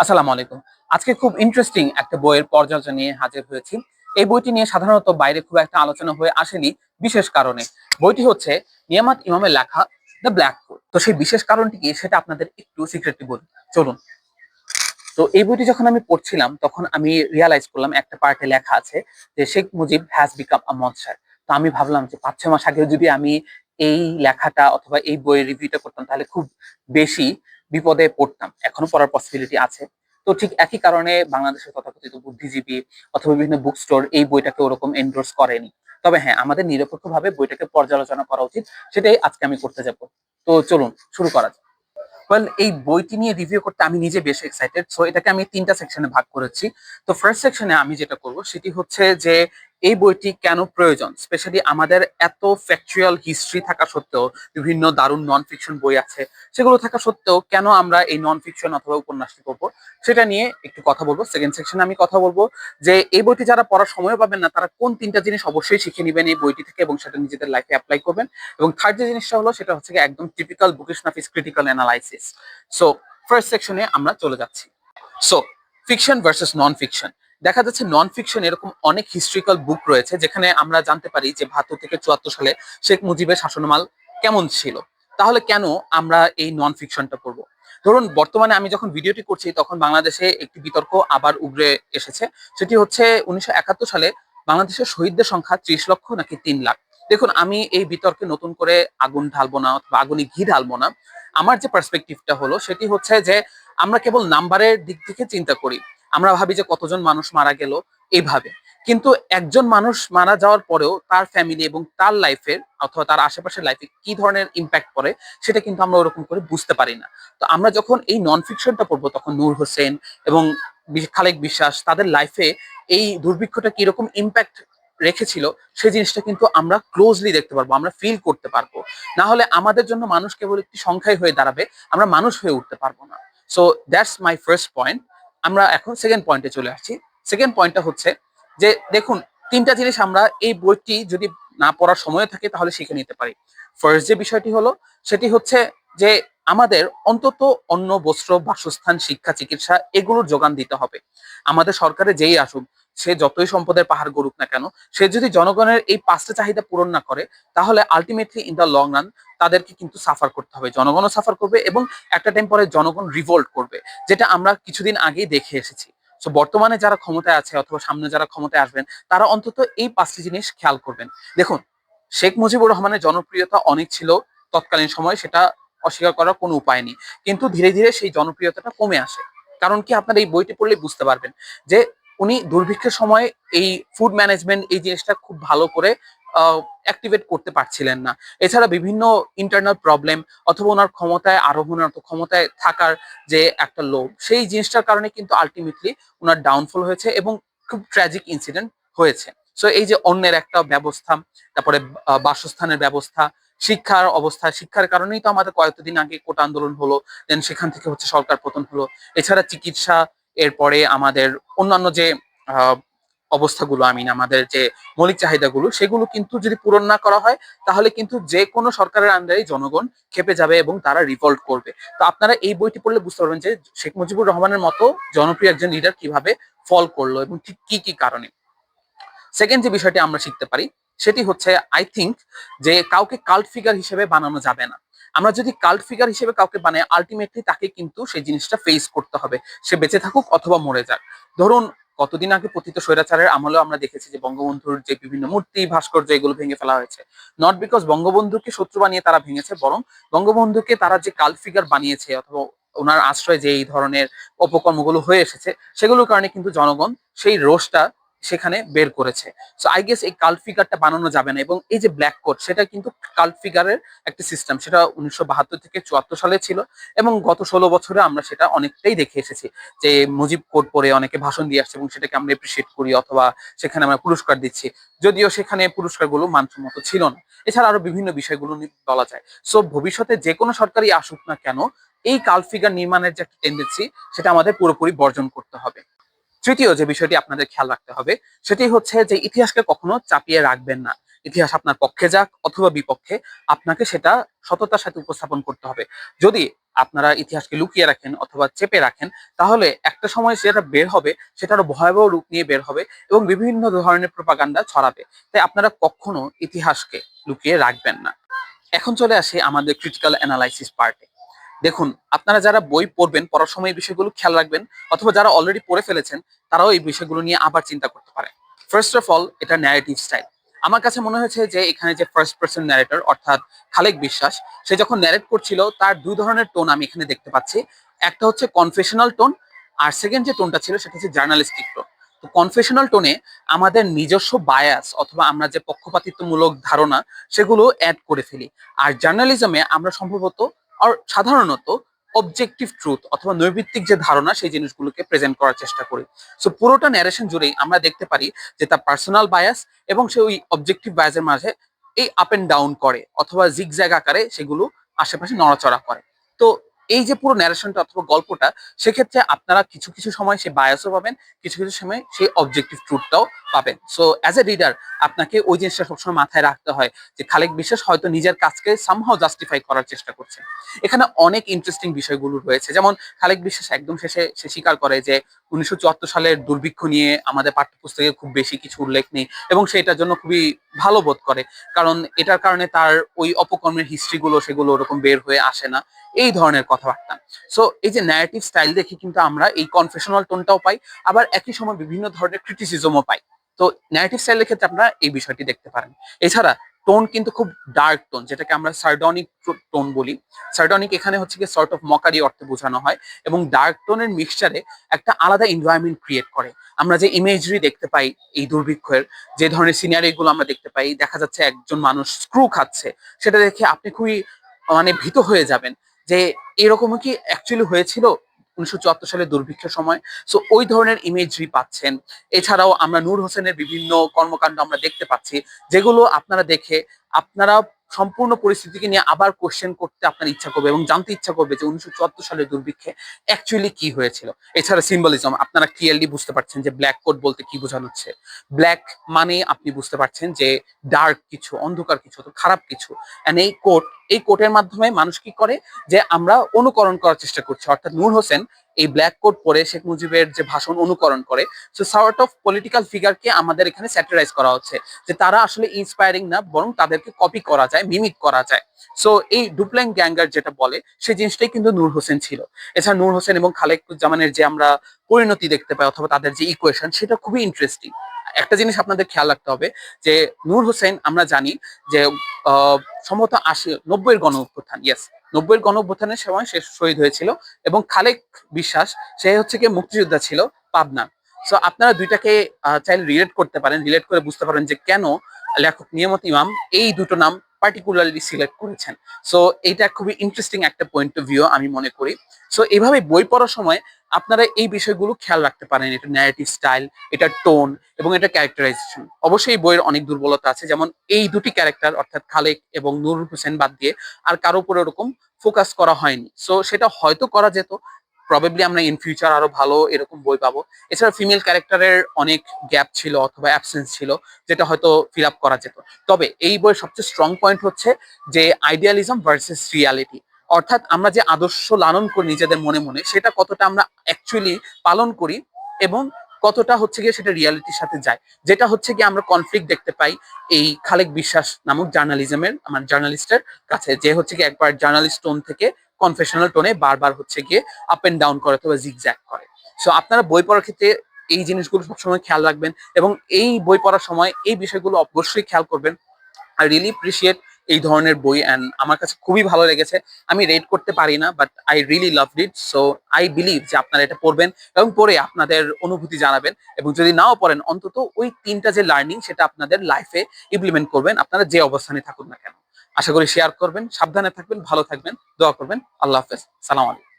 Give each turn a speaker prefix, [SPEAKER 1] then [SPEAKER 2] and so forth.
[SPEAKER 1] আসসালামু আলাইকুম। আজকে খুব ইন্টারেস্টিং একটা বইয়ের পর্যালোচনা নিয়ে হাজির হয়েছি। এই বইটি নিয়ে সাধারণত বাইরে খুব একটা আলোচনা হয়ে আসেনি, বিশেষ কারণে। বইটি হচ্ছে নিয়ামাত ইমামের লেখা দ্য ব্ল্যাক কোড তো সেই বিশেষ কারণটি কি, সেটা আপনাদের একটু সিক্রেটলি বলুন চলুন। তো এই বইটি যখন আমি পড়ছিলাম, তখন আমি রিয়ালাইজ করলাম একটা পার্টে লেখা আছে যে Sheikh Mujib has become a monster তো আমি ভাবলাম যে পাঁচ, ছয় মাস আগে যদি আমি এই লেখাটা অথবা এই বইয়ের রিভিউটা করতাম, তাহলে খুব বেশি বিপদে পড়তাম। এখনও পড়ার পসিবিলিটি আছে। তো ঠিক একই কারণে বাংলাদেশের তথাকথিত বুদ্ধিজীবী অথবা বিভিন্ন বুক স্টোর এই বইটাকে ওরকম এন্ডোর্স করেনি। তবে হ্যাঁ আমাদের নিরপেক্ষভাবে বইটাকে পর্যালোচনা করা উচিত, সেটাই আজকে আমি করতে যাব। তো চলুন, শুরু করা যাক। ওয়েল এই বইটি নিয়ে রিভিউ করতে আমি নিজে বেশ এক্সাইটেড সো এটাকে আমি তিনটা সেকশনে ভাগ করেছি। তো ফার্স্ট সেকশনে আমি যেটা করব, সেটি হচ্ছে যে এই বইটি কেন প্রয়োজন? স্পেশালি আমাদের এত ফ্যাকচুয়াল হিস্ট্রি থাকা সত্ত্বেও, বিভিন্ন দারুণ নন ফিকশন বই আছে, সেগুলো থাকা সত্ত্বেও কেন আমরা এই নন ফিকশন অথবা উপন্যাসটি পড়ব? সেটা নিয়ে একটু কথা বলব। সেকেন্ড সেকশনে আমি কথা বলব যে এই বইটি যারা পড়ার সময় পাবেন না, তারা কোন তিনটা জিনিস অবশ্যই শিখে নেবেন এই বইটি থেকে এবং সেটা নিজেদের লাইফে অ্যাপ্লাই করবেন। এবং থার্ড যে জিনিসটা হলো, সেটা হচ্ছে একদম টিপিক্যাল বুকিশ নাফিস ক্রিটিক্যাল অ্যানালাইসিস সো ফার্স্ট সেকশনে আমরা চলে যাচ্ছি। So fiction versus non fiction দেখা যাচ্ছে নন ফিকশন এরকম অনেক হিস্ট্রিক্যাল বুক রয়েছে, যেখানে আমরা জানতে পারি যে বাহাত্তর থেকে চুয়াত্তর সালে শেখ মুজিবের শাসনমাল কেমন ছিল। তাহলে কেন আমরা এই নন ফিকশনটা পড়ব? ধরুন, বর্তমানে আমি যখন ভিডিওটি করছি, তখন বাংলাদেশে একটি বিতর্ক আবার উগরে এসেছে। সেটি হচ্ছে উনিশশো একাত্তর সালে বাংলাদেশের শহীদদের সংখ্যা ত্রিশ লক্ষ নাকি তিন লাখ। দেখুন, আমি এই বিতর্কে নতুন করে আগুন ঢালবো না অথবা আগুনে ঘি ঢালবো না। আমার যে পার্সপেক্টিভটা হলো, সেটি হচ্ছে যে আমরা কেবল নাম্বারের দিক থেকে চিন্তা করি। আমরা ভাবি যে কতজন মানুষ মারা গেল এইভাবে কিন্তু একজন মানুষ মারা যাওয়ার পরেও তার ফ্যামিলি এবং তার লাইফের অথবা তার আশেপাশের লাইফে কি ধরনের ইম্প্যাক্ট পড়ে, সেটা কিন্তু আমরা ওরকম করে বুঝতে পারি না। তো আমরা যখন এই নন ফিকশনটা পড়ব তখন নূর হোসেন এবং খালেক বিশ্বাস তাদের লাইফে এই দুর্ভিক্ষটা কীরকম ইম্প্যাক্ট রেখেছিল, সেই জিনিসটা কিন্তু আমরা ক্লোজলি দেখতে পারব, আমরা ফিল করতে পারব। না হলে আমাদের জন্য মানুষ কেবল একটি সংখ্যাই হয়ে দাঁড়াবে, আমরা মানুষ হয়ে উঠতে পারব না। So that's my first point আমরা এখন সেকেন্ড পয়েন্টে চলে আসছি। সেকেন্ড পয়েন্টটা হচ্ছে যে, দেখুন, তিনটা জিনিস আমরা এই বইটি যদি না পড়ার সময় থাকে তাহলে শিখে নিতে পারি। ফার্স্ট যে বিষয়টি হলো, সেটি হচ্ছে যে আমাদের অন্তত অন্ন, বস্ত্র, বাসস্থান, শিক্ষা, চিকিৎসা এগুলোর যোগান দিতে হবে। আমাদের সরকারে যেই আসুক, সে যতই সম্পদের পাহাড় গড়ুক না কেন, সে যদি জনগণের এই পাঁচটা চাহিদা পূরণ না করে, তাহলে ultimately in the long run তাদেরকে কিন্তু সাফার করতে হবে, জনগণও সাফার করবে এবং একটা টাইম পরে জনগণ রিভোল্ট করবে, যেটা আমরা কিছুদিন আগেই দেখে এসেছি। সো বর্তমানে যারা ক্ষমতায় আছে অথবা সামনে যারা ক্ষমতায় আসবেন, তারা অন্তত এই পাঁচটি জিনিস খেয়াল করবেন। দেখুন, শেখ মুজিবুর রহমানের জনপ্রিয়তা অনেক ছিল তৎকালীন সময়, সেটা অস্বীকার করার কোনো উপায় নেই। কিন্তু ধীরে ধীরে সেই জনপ্রিয়তাটা কমে আসে। কারণ কি? আপনারা এই বইটি পড়লে বুঝতে পারবেন যে, উনি দুর্ভিক্ষের সময় এই ফুড ম্যানেজমেন্ট এই জিনিসটা খুব ভালো করে অ্যাক্টিভেট করতে পারছিলেন না। এছাড়া বিভিন্ন ইন্টারনাল প্রবলেম অথবা ওনার ক্ষমতায় আরোহণ অথবা ক্ষমতায় থাকার যে একটা লোভ সেই জিনিসটার কারণে কিন্তু আলটিমেটলি ওনার ডাউনফল হয়েছে এবং খুব ট্র্যাজিক ইনসিডেন্ট হয়েছে। সো এই যে অন্যের একটা ব্যবস্থা তারপরে বাসস্থানের ব্যবস্থা শিক্ষার অবস্থা শিক্ষার কারণেই তো আমাদের কয়েকদিন আগে কোটা আন্দোলন হলো দেন সেখান থেকে হচ্ছে সরকার পতন হলো। এছাড়া চিকিৎসা এরপরে আমাদের অন্যান্য যে আহ, অবস্থাগুলো আই মিন আমাদের যে মৌলিক চাহিদাগুলো, সেগুলো কিন্তু যদি পূরণ না করা হয়, তাহলে কিন্তু যে কোনো সরকারের আন্ডারে জনগণ খেপে যাবে এবং তারা রিভল্ট করবে। তো আপনারা এই বইটি পড়লে বুঝতে পারবেন যে শেখ মুজিবুর রহমানের মতো জনপ্রিয় একজন লিডার কীভাবে ফল করল এবং ঠিক কি কি কারণে। সেকেন্ড যে বিষয়টি আমরা শিখতে পারি, সেটি হচ্ছে আই থিংক যে কাউকে কাল্ট ফিগার হিসেবে বানানো যাবে না। আমরা যদি কাল্ট ফিগার হিসেবে কাউকে বানাই আলটিমেটলি তাকে কিন্তু সেই জিনিসটা ফেস করতে হবে। সে বেঁচে থাকুক অথবা মরে যাক। ধরুন, কতদিন আগে পতিত স্বৈরাচারের আমলেও আমরা দেখেছি যে বঙ্গবন্ধুর যে বিভিন্ন মূর্তি, ভাস্কর্য, এগুলো ভেঙে ফেলা হয়েছে। নট বিকজ বঙ্গবন্ধুকে শত্রু বানিয়ে তারা ভেঙেছে, বরং বঙ্গবন্ধুকে তারা যে কাল্ট ফিগার বানিয়েছে অথবা ওনার আশ্রয় যে এই ধরনের অপকর্মগুলো হয়ে এসেছে, সেগুলোর কারণে কিন্তু জনগণ সেই রোষটা সেখানে বের করেছে। সো আই গেস এই কাল্ট ফিগারটা বানানো যাবে না এবং এই যে ব্ল্যাক কোট সেটা কিন্তু কাল্ট ফিগারের একটা সিস্টেম সেটা উনিশশো বাহাত্তর থেকে চুয়াত্তর সালে ছিল এবং গত ষোলো বছরে আমরা সেটা অনেকটাই দেখে এসেছি যে মুজিব কোট পরে অনেকে ভাষণ দিয়ে আসছে এবং সেটাকে আমরা এপ্রিসিয়েট করি অথবা সেখানে আমরা পুরস্কার দিচ্ছি। যদিও সেখানে পুরস্কারগুলো মানসম্মত ছিল না। এছাড়া আরও বিভিন্ন বিষয়গুলো বলা যায়। সো ভবিষ্যতে যে কোনো সরকারই আসুক না কেন, এই কাল ফিগার নির্মাণের যে একটা টেন্ডেন্সি সেটা আমাদের পুরোপুরি বর্জন করতে হবে। তৃতীয় যে বিষয়টি আপনাদের খেয়াল রাখতে হবে, সেটি হচ্ছে যে ইতিহাসকে কখনো চাপিয়ে রাখবেন না। ইতিহাস আপনার পক্ষে যাক অথবা বিপক্ষে, আপনাকে সেটা সততার সাথে উপস্থাপন করতে হবে। যদি আপনারা ইতিহাসকে লুকিয়ে রাখেন অথবা চেপে রাখেন, তাহলে একটা সময় সেটা বের হবে সেটা আরও ভয়াবহ রূপ নিয়ে বের হবে এবং বিভিন্ন ধরনের প্রপাগান্ডা ছড়াবে। তাই আপনারা কখনো ইতিহাসকে লুকিয়ে রাখবেন না। এখন চলে আসে আমাদের ক্রিটিক্যাল অ্যানালাইসিস পার্টে দেখুন, আপনারা যারা বই পড়বেন, পড়ার সময় এই বিষয়গুলো খেয়াল রাখবেন, অথবা যারা অলরেডি পড়ে ফেলেছেন, তারাও এই বিষয়গুলো নিয়ে আবার চিন্তা করতে পারে ফার্স্ট অফ অল এটা ন্যারেটিভ স্টাইল আমার কাছে মনে হয়েছে যে, এখানে যে ফার্স্ট পার্সন ন্যারেটর অর্থাৎ খালেক বিশ্বাস, সে যখন ন্যারেট করছিল, তার দুই ধরনের টোন আমি এখানে দেখতে পাচ্ছি। একটা হচ্ছে কনফেশনাল টোন আর সেকেন্ড যে টোনটা ছিল, সেটা হচ্ছে জার্নালিস্টিক টোন তো কনফেশনাল টোনে আমাদের নিজস্ব বায়াস অথবা আমরা যে পক্ষপাতিত্বমূলক ধারণা, সেগুলো অ্যাড করে ফেলি। আর জার্নালিজমে আমরা সম্ভবত আর সাধারণত অবজেক্টিভ ট্রুথ অথবা নৈভিত্তিক যে ধারণা, সেই জিনিসগুলোকে প্রেজেন্ট করার চেষ্টা করি। সো পুরোটা ন্যারেশন জুড়েই আমরা দেখতে পারি যে তার পার্সোনাল বায়াস এবং সে ওই অবজেক্টিভ বায়াসের মাঝে এই আপ এন্ড ডাউন করে অথবা জিগ জিগজ্যাগ আকারে সেগুলো আশেপাশে নড়াচড়া করে। তো এই যে পুরো ন্যারেশনটা অথবা গল্পটা, সেক্ষেত্রে আপনারা কিছু কিছু সময় সেই বায়াসও পাবেন, কিছু কিছু সময় সেই অবজেক্টিভ ট্রুথটাও পাবেন। সো অ্যাজ এ রিডার আপনাকে ওই জিনিসটা সবসময় মাথায় রাখতে হয় যে খালেক বিশ্বাস হয়তো নিজের কাজকে সামহাও জাস্টিফাই করার চেষ্টা করছে। এখানে অনেক ইন্টারেস্টিং বিষয়গুলো রয়েছে। যেমন খালেক বিশ্বাস একদম শেষে, সে স্বীকার করে যে উনিশশো চুয়াত্তর সালের দুর্ভিক্ষ নিয়ে আমাদের পাঠ্যপুস্তকে খুব বেশি কিছু উল্লেখ নেই এবং সে এটার জন্য খুবই ভালো বোধ করে। কারণ এটার কারণে তার ওই অপকর্মের হিস্ট্রিগুলো সেগুলো ওরকম বের হয়ে আসে না। এই ধরনের কথাবার্তা। সো এই যে ন্যারেটিভ স্টাইল দেখে কিন্তু আমরা এই কনফেশনাল টোনটাও পাই, আবার একই সময় বিভিন্ন ধরনের ক্রিটিসিজমও পাই। তো ন্যারেটিভ স্টাইলের ক্ষেত্রে আপনারা এই বিষয়টি দেখতে পারেন। এছাড়া টোন কিন্তু খুব ডার্ক টোন যেটাকে আমরা সার্ডনিক টোন বলি। সার্ডনিক এখানে হচ্ছে কি সর্ট অফ মকারি অর্থে বোঝানো হয় এবং ডার্ক টোনের মিক্সচারে একটা আলাদা এনভায়রনমেন্ট ক্রিয়েট করে। আমরা যে ইমেজরি দেখতে পাই এই দুর্ভিক্ষের, যে ধরনের সিনারিগুলো আমরা দেখতে পাই, দেখা যাচ্ছে একজন মানুষ স্ক্রু খাচ্ছে, সেটা দেখে আপনি খুবই মানে ভীত হয়ে যাবেন। যে এরকমও কি অ্যাকচুয়ালি হয়েছিল উনিশশো চুয়াত্তর সালে দুর্ভিক্ষের সময়? সো ওই ধরনের ইমেজরি পাচ্ছেন। এছাড়াও আমরা নূর হোসেনের বিভিন্ন কর্মকাণ্ড আমরা দেখতে পাচ্ছি, যেগুলো আপনারা দেখে আপনারা সম্পূর্ণ পরিস্থিতিকে নিয়ে আবার কোশ্চেন করতে আপনার ইচ্ছা করবে এবং জানতে ইচ্ছা করবে যে উনিশশো চুয়াত্তর সালের দুর্ভিক্ষে অ্যাকচুয়ালি কি হয়েছিল। এছাড়া সিম্বলিজম আপনারা ক্লিয়ারলি বুঝতে পারছেন যে ব্ল্যাক কোড বলতে কি বোঝানো হচ্ছে। ব্ল্যাক মানে আপনি বুঝতে পারছেন যে ডার্ক কিছু, অন্ধকার কিছু খারাপ কিছু। এন্ড এই কোট এই কোটের মাধ্যমে মানুষ কি করে? যে আমরা অনুকরণ করার চেষ্টা করছি। অর্থাৎ নূর হোসেন এই ব্ল্যাক কোট পরে শেখ মুজিবের যে ভাষণ অনুকরণ করে। সো সর্ট অফ পলিটিক্যাল ফিগারকে আমাদের এখানে স্যাটারাইজ করা হচ্ছে। যে তারা আসলে ইন্সপায়ারিং না, বরং তাদেরকে কপি করা যায় মিমিক করা যায়। সো এই ডুপ্ল্যাং গ্যাঙ্গার যেটা বলে সেই জিনিসটাই কিন্তু নূর হোসেন ছিল। এছাড়া নূর হোসেন এবং খালেকুজ্জামানের যে আমরা পরিণতি দেখতে পাই, অথবা তাদের যে ইকুয়েশন সেটা খুবই ইন্টারেস্টিং একটা জিনিস আপনাদের খেয়াল রাখতে হবে যে নূর হোসেন, আমরা জানি যে সম্ভবত আশি, নব্বইয়ের গণ অভ্যুত্থান ইয়েস নব্বইয়ের গণ অভ্যুত্থানের সময় সে শহীদ হয়েছিল এবং খালেক বিশ্বাস, সে হচ্ছে কি মুক্তিযোদ্ধা ছিল পাবনা। সো আপনারা দুইটাকে চাইলে রিলেট করতে পারেন রিলেট করে বুঝতে পারেন যে কেন লেখক নিয়মত ইমাম, এই দুটো নাম পার্টিকুলারলি সিলেক্ট করেছেন। সো এইটা খুবই ইন্টারেস্টিং একটা পয়েন্ট অফ ভিউ আমি মনে করি। সো এইভাবে বই পড়ার সময় আপনারা এই বিষয়গুলো খেয়াল রাখতে পারেন। এটা ন্যারেটিভ স্টাইল এটা টোন এবং এটা ক্যারেক্টারাইজেশন অবশ্যই বইয়ের অনেক দুর্বলতা আছে। যেমন এই দুটি ক্যারেক্টার অর্থাৎ খালেক এবং নুরুল হোসেন বাদ দিয়ে আর কারও উপরে ওরকম ফোকাস করা হয়নি। সো সেটা হয়তো করা যেত প্রবেবলি আমরা ইন ফিউচার আরও ভালো এরকম বই পাবো। এছাড়া ফিমেল ক্যারেক্টারের অনেক গ্যাপ ছিল অথবা অ্যাবসেন্স ছিল, যেটা হয়তো ফিল আপ করা যেত। তবে এই বইয়ের সবচেয়ে স্ট্রং পয়েন্ট হচ্ছে যে আইডিয়ালিজম ভার্সেস রিয়ালিটি অর্থাৎ আমরা যে আদর্শ লালন করি নিজেদের মনে মনে, সেটা কতটা আমরা অ্যাকচুয়ালি পালন করি এবং কতটা হচ্ছে গিয়ে সেটা রিয়ালিটির সাথে যায়। যেটা হচ্ছে গিয়ে আমরা কনফ্লিক্ট দেখতে পাই এই খালেক বিশ্বাস নামক জার্নালিজমের আমার জার্নালিস্টের কাছে, যে হচ্ছে গিয়ে একবার জার্নালিস্ট টোন থেকে কনফেশনাল টোনে বারবার হচ্ছে গিয়ে আপ এন্ড ডাউন করে অথবা জিগজ্যাগ করে। সো আপনারা বই পড়ার ক্ষেত্রে এই জিনিসগুলো সবসময় খেয়াল রাখবেন এবং এই বই পড়ার সময় এই বিষয়গুলো অবশ্যই খেয়াল করবেন। আই রিয়েলি অ্যাপ্রিসিয়েট এই ধরনের বই অ্যান্ড আমার কাছে খুবই ভালো লেগেছে। আমি রেড করতে পারি না but I really love it so I believe যে আপনারা এটা পড়বেন এবং পড়ে আপনাদের অনুভূতি জানাবেন এবং যদি নাও পড়েন, অন্তত ওই তিনটা যে লার্নিং সেটা আপনাদের লাইফে ইমপ্লিমেন্ট করবেন। আপনারা যে অবস্থানে থাকুন না কেন। আশা করি শেয়ার করবেন সাবধানে থাকবেন ভালো থাকবেন দোয়া করবেন। আল্লাহ হাফেজ। সালাম আলাইকুম।